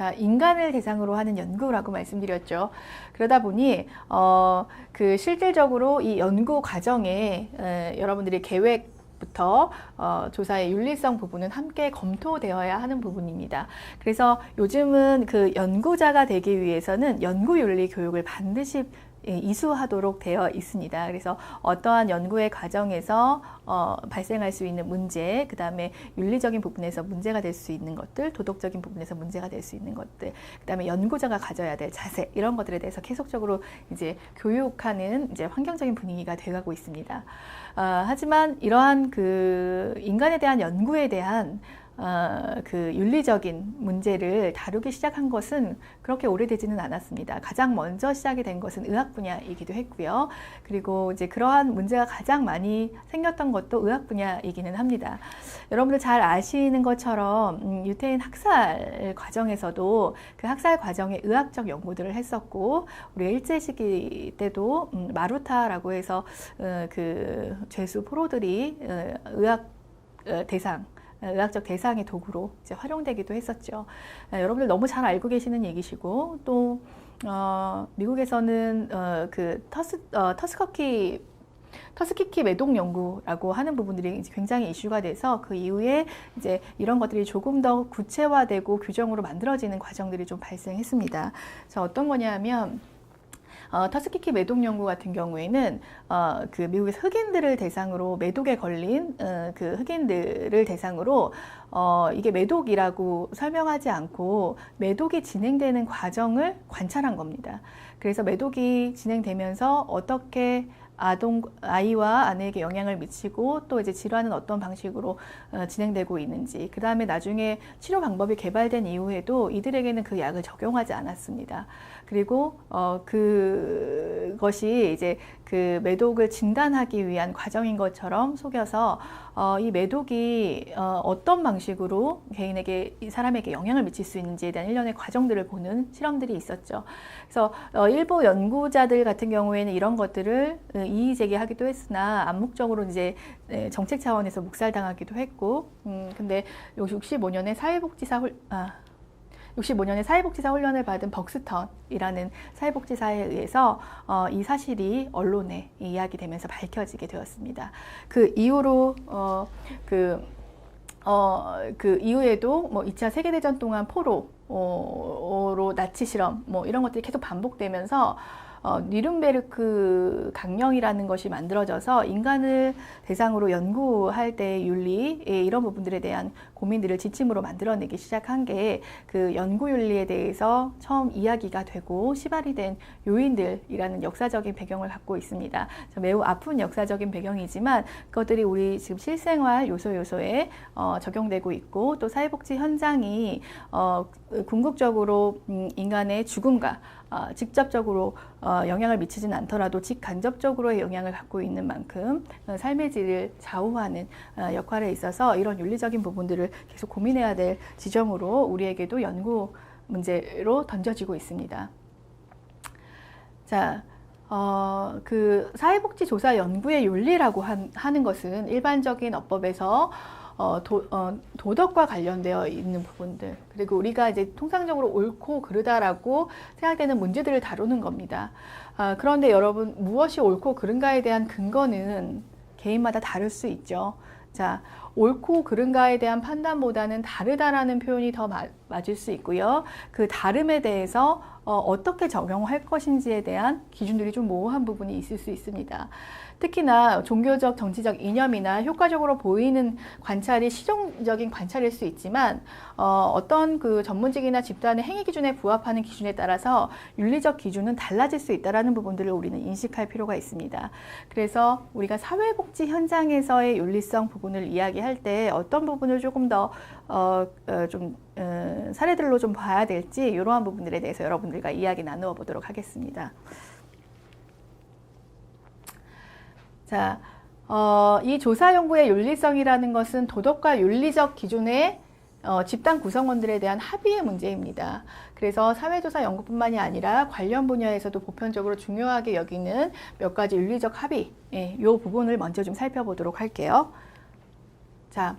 자, 인간을 대상으로 하는 연구라고 말씀드렸죠. 그러다 보니, 어, 그 실질적으로 이 연구 과정에 에, 여러분들이 계획 부터 어, 조사의 윤리성 부분은 함께 검토되어야 하는 부분입니다. 그래서 요즘은 그 연구자가 되기 위해서는 연구 윤리 교육을 반드시 예, 이수하도록 되어 있습니다. 그래서 어떠한 연구의 과정에서 어, 발생할 수 있는 문제, 그 다음에 윤리적인 부분에서 문제가 될 수 있는 것들, 도덕적인 부분에서 문제가 될 수 있는 것들, 그 다음에 연구자가 가져야 될 자세 이런 것들에 대해서 계속적으로 이제 교육하는 이제 환경적인 분위기가 돼가고 있습니다. 어, 하지만 이러한 그 인간에 대한 연구에 대한 어, 그 윤리적인 문제를 다루기 시작한 것은 그렇게 오래되지는 않았습니다. 가장 먼저 시작이 된 것은 의학 분야이기도 했고요. 그리고 이제 그러한 문제가 가장 많이 생겼던 것도 의학 분야이기는 합니다. 여러분들 잘 아시는 것처럼 음, 유태인 학살 과정에서도 그 학살 과정에 의학적 연구들을 했었고 우리 일제 시기 때도 음, 마루타라고 해서 어, 그 죄수 포로들이 어, 의학 어, 대상 의학적 대상의 도구로 이제 활용되기도 했었죠. 아, 여러분들 너무 잘 알고 계시는 얘기시고 또 어, 미국에서는 어, 그 터스 어, 터스커키 터스키키 매독 연구라고 하는 부분들이 굉장히 이슈가 돼서 그 이후에 이제 이런 것들이 조금 더 구체화되고 규정으로 만들어지는 과정들이 좀 발생했습니다. 자, 어떤 거냐면 어, 터스키키 매독 연구 같은 경우에는 어, 그 미국에서 흑인들을 대상으로 매독에 걸린 어, 그 흑인들을 대상으로 어, 이게 매독이라고 설명하지 않고 매독이 진행되는 과정을 관찰한 겁니다. 그래서 매독이 진행되면서 어떻게 아동 아이와 아내에게 영향을 미치고 또 이제 질환은 어떤 방식으로 어, 진행되고 있는지 그 다음에 나중에 치료 방법이 개발된 이후에도 이들에게는 그 약을 적용하지 않았습니다. 그리고 어, 그것이 이제 그 매독을 진단하기 위한 과정인 것처럼 속여서 어, 이 매독이 어, 어떤 방식으로 개인에게 이 사람에게 영향을 미칠 수 있는지에 대한 일련의 과정들을 보는 실험들이 있었죠. 그래서 어, 일부 연구자들 같은 경우에는 이런 것들을 어, 이의 제기하기도 했으나 암묵적으로 이제 네, 정책 차원에서 묵살당하기도 했고, 음, 근데 65년에 사회복지사 홀, 아, 65년에 사회복지사 훈련을 받은 벅스턴이라는 사회복지사에 의해서 어, 이 사실이 언론에 이야기되면서 밝혀지게 되었습니다. 그 이후로 어, 그 어, 그 이후에도 뭐 2차 세계대전 동안 포로로 어, 나치 실험 뭐 이런 것들이 계속 반복되면서 어, 니른베르크 강령이라는 것이 만들어져서 인간을 대상으로 연구할 때 윤리 예, 이런 부분들에 대한 고민들을 지침으로 만들어내기 시작한 게 그 연구 윤리에 대해서 처음 이야기가 되고 시발이 된 요인들이라는 역사적인 배경을 갖고 있습니다. 매우 아픈 역사적인 배경이지만 그것들이 우리 지금 실생활 요소 요소에 어, 적용되고 있고 또 사회복지 현장이 어, 궁극적으로 음, 인간의 죽음과 어, 직접적으로 어, 영향을 미치진 않더라도 직간접적으로의 영향을 갖고 있는 만큼 어, 삶의 질을 좌우하는 어, 역할에 있어서 이런 윤리적인 부분들을 계속 고민해야 될 지점으로 우리에게도 연구 문제로 던져지고 있습니다. 자, 어, 그 사회복지조사 연구의 윤리라고 한, 하는 것은 일반적인 어법에서 어, 도, 어, 도덕과 관련되어 있는 부분들 그리고 우리가 이제 통상적으로 옳고 그르다라고 생각되는 문제들을 다루는 겁니다. 아, 그런데 여러분 무엇이 옳고 그른가에 대한 근거는 개인마다 다를 수 있죠. 자, 옳고 그른가에 대한 판단보다는 다르다라는 표현이 더 마, 맞을 수 있고요. 그 다름에 대해서 어, 어떻게 적용할 것인지에 대한 기준들이 좀 모호한 부분이 있을 수 있습니다. 특히나 종교적, 정치적 이념이나 효과적으로 보이는 관찰이 실용적인 관찰일 수 있지만 어, 어떤 그 전문직이나 집단의 행위 기준에 부합하는 기준에 따라서 윤리적 기준은 달라질 수 있다라는 부분들을 우리는 인식할 필요가 있습니다. 그래서 우리가 사회복지 현장에서의 윤리성 부분을 이야기 할 때 어떤 부분을 조금 더 어, 어, 좀 어, 사례들로 좀 봐야 될지 이러한 부분들에 대해서 여러분들과 이야기 나누어 보도록 하겠습니다. 자, 어, 이 조사 연구의 윤리성이라는 것은 도덕과 윤리적 기준의 어, 집단 구성원들에 대한 합의의 문제입니다. 그래서 사회조사 연구뿐만이 아니라 관련 분야에서도 보편적으로 중요하게 여기는 몇 가지 윤리적 합의, 예, 이 부분을 먼저 좀 살펴보도록 할게요. 자,